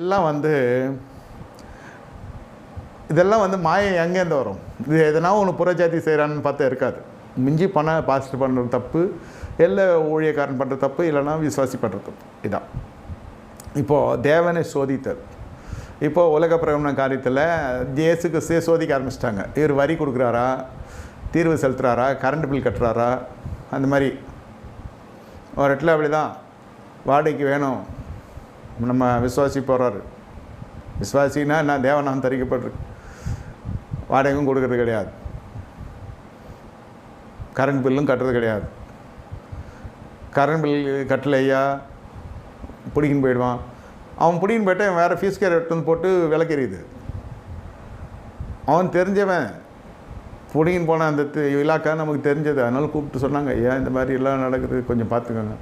எல்லாம் வந்து இதெல்லாம் வந்து மாயை எங்கேருந்து வரும்? இது எதனா ஒன்று புறஜாதி செய்கிறான்னு பார்த்தா இருக்காது. மிஞ்சி பணம் பாசிட்டிவ் பண்ணுற தப்பு இல்லை ஊழியக்காரன் பண்ணுற தப்பு இல்லைன்னா விசுவாசி பண்ணுற தப்பு. இதான். இப்போது தேவனை சோதித்தர் இப்போது உலக பிரகமன காரியத்தில் இயேசுக்கு சே சோதிக்க ஆரம்பிச்சிட்டாங்க. இவர் வரி கொடுக்குறாரா? தீர்வு செலுத்துறாரா? Current bill கட்டுறாரா? அந்த மாதிரி. ஒரு இடத்துல அப்படி தான் வாடகைக்கு வேணும். நம்ம விசுவாசி போகிறாரு விஸ்வாசின்னா நான் தேவநாம் தரிக்கப்பட்டிருக்கு. வாடகையும் கொடுக்கறது கிடையாது. கரண்ட் பில்லும் கட்டுறது கிடையாது. கரண்ட் பில் கட்டலையா பிடிக்கின்னு போயிடுவான். அவன் பிடிக்கின்னு போயிட்டு வேறு ஃபீஸ் கேர் எடுத்து போட்டு விளக்கெறியுது அவன் தெரிஞ்சவன். பிடிங்கின்னு போன அந்த இலாக்கா நமக்கு தெரிஞ்சது. அதனால கூப்பிட்டு சொன்னாங்க ஏன் இந்த மாதிரி எல்லாம் நடக்குது. கொஞ்சம் பார்த்துக்கோங்க.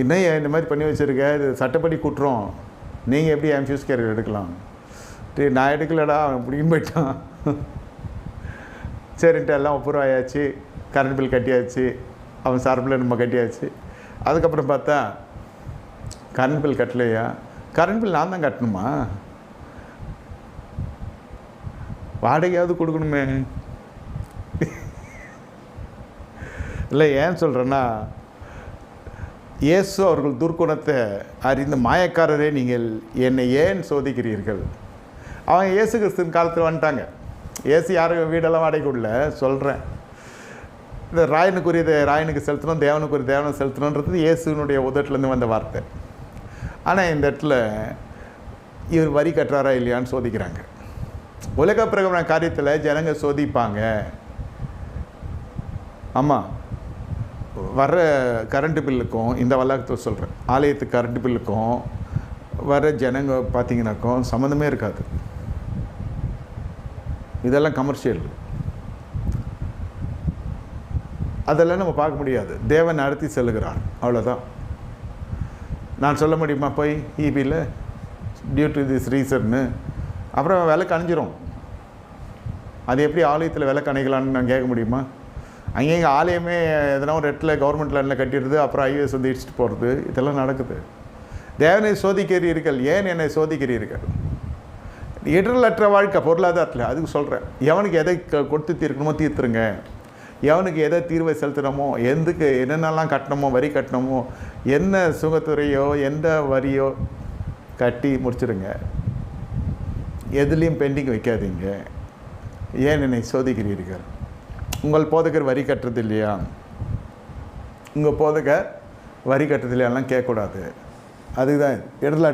இன்னும் இந்த மாதிரி பண்ணி வச்சுருக்க? இது சட்டப்படி குற்றம். நீங்கள் எப்படி என் கேரியர் எடுக்கலாம்? டேய் நான் எடுக்கலடா அவன் பிடிக்கும் போயிட்டான். சரின்ட்டு எல்லாம் ஒப்புரம் ஆயாச்சு. கரண்ட் பில் கட்டியாச்சு. அவன் சார்பில் நம்ம கட்டியாச்சு. அதுக்கப்புறம் பார்த்தா கரண்ட் பில் கட்டலையா? கரண்ட் பில் நான் தான் கட்டணுமா? வாடகையாவது கொடுக்கணுமே. இல்லை ஏன் சொல்கிறேன்னா இயேசு அவர்கள் துர்க்குணத்தை அறிந்த மாயக்காரரே நீங்கள் என்னை ஏன் சோதிக்கிறீர்கள்? அவங்க இயேசு கிறிஸ்துவின் காலத்தில் வந்துட்டாங்க. இயேசு யாரும் வீடெல்லாம் வாடகை சொல்கிறேன் இந்த ராயனுக்குரியதை ராயனுக்கு செலுத்தணும் தேவனுக்குரிய தேவனை செலுத்தணுன்றது இயேசுனுடைய உதட்டிலேருந்து வந்த வார்த்தை. ஆனால் இந்த இடத்துல இவர் வரி கட்டுறாரா இல்லையான்னு சோதிக்கிறாங்க. உலக பிரகமன காரியத்தில் ஜனங்க சோதிப்பாங்க. ஆமாம் வர்ற கரண்ட் பில்லுக்கும் இந்த வழக்கத்தை சொல்கிறேன் ஆலயத்துக்கு கரண்ட் பில்லுக்கும் வர ஜனங்க பார்த்தீங்கன்னாக்கும் சம்மந்தமே இருக்காது. இதெல்லாம் கமர்ஷியல் அதெல்லாம் நம்ம பார்க்க முடியாது. தேவன் நடத்தி செல்கிறார் அவ்வளோதான் நான் சொல்ல முடியுமா போய்? ஈபியில் டியூ டு திஸ் ரீசன்னு அப்புறம் விலை கணிஞ்சிரும் அது எப்படி ஆலயத்தில் விலை கணிக்கலான்னு நான் கேட்க முடியுமா? அங்கேயும் ஆலயமே எதனா ஒரு இடத்துல கவர்மெண்ட் லேண்டில் கட்டிடுது அப்புறம் ஐஏஎஸ் வந்து இடிச்சிட்டு போகிறது இதெல்லாம் நடக்குது. தேவனை சோதிக்கிறீர்கள் ஏன் என்னை சோதிக்கிறீர்கள்? இடரலற்ற வாழ்க்கை பொருளாதாரத்தில் அதுக்கு சொல்கிறேன் எவனுக்கு எதை க- கொடுத்து தீர்க்கணுமோ தீர்த்துருங்க. எவனுக்கு எதை தீர்வை செலுத்தணுமோ எதுக்கு என்னென்னலாம் கட்டணுமோ வரி கட்டணுமோ என்ன சுகத்துறையோ எந்த வரியோ கட்டி முடிச்சிடுங்க எதுலேயும் பெண்டிங் வைக்காதீங்க. ஏன் என்னை சோதிக்கிறீர்கள்? உங்கள் போதகர் வரி கட்டுறது இல்லையா? உங்கள் போதகர் வரி கட்டுறது இல்லையாலாம் கேட்கக்கூடாது. அதுதான் இடத்துல